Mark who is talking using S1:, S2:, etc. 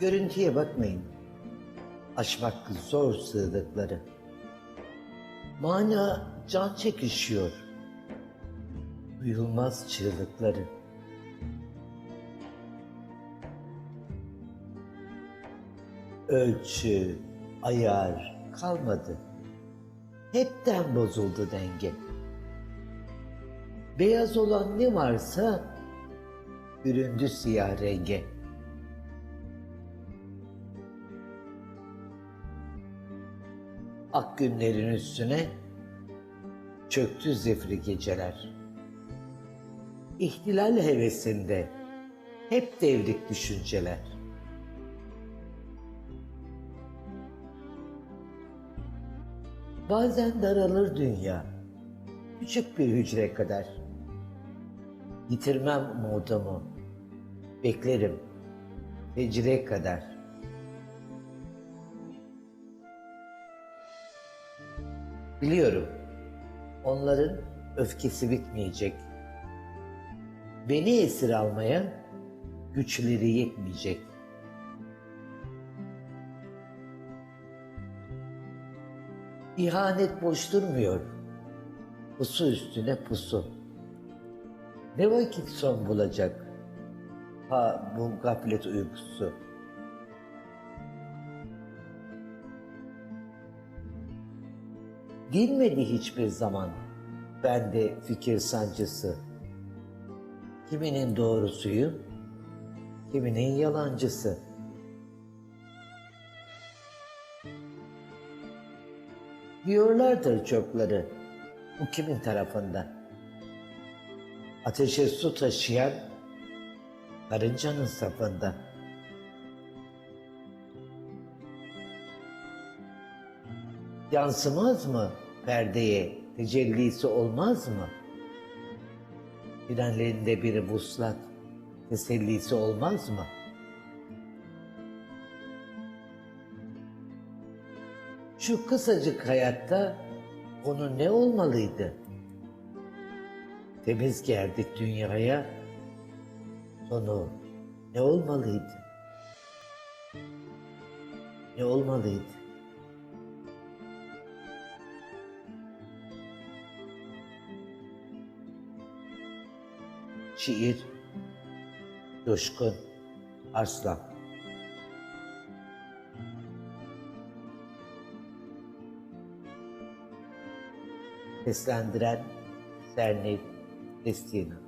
S1: Görüntüye bakmayın. Aşmak zor sığdıkları. Mana can çekişiyor. Duyulmaz çığlıkları. Ölçü, ayar kalmadı. Hepten bozuldu denge. Beyaz olan ne varsa büründü siyah renge. Ak günlerin üstüne çöktü zifri geceler. İhtilal hevesinde hep devrik düşünceler. Bazen daralır dünya, küçük bir hücre kadar. Yitirmem umudumu, beklerim fecre kadar. Biliyorum, onların öfkesi bitmeyecek. Beni esir almaya güçleri yetmeyecek. İhanet boş durmuyor. Pusu üstüne pusu. Ne vakit son bulacak? Ha bu gaflet uykusu. Dinmedi hiçbir zaman bende fikir sancısı. Kiminin doğrusuyu, kiminin yalancısı. Diyorlardır çokları, bu kimin tarafında? Ateşe su taşıyan karıncanın safında. Yansımaz mı perdeye, tecellisi olmaz mı? Frenlerinde biri vuslat, tesellisi olmaz mı? Şu kısacık hayatta konu ne olmalıydı? Temiz geldik dünyaya, sonu ne olmalıydı? Ne olmalıydı? Şiir Coşkun Arslan. Seslendiren Sernil Destina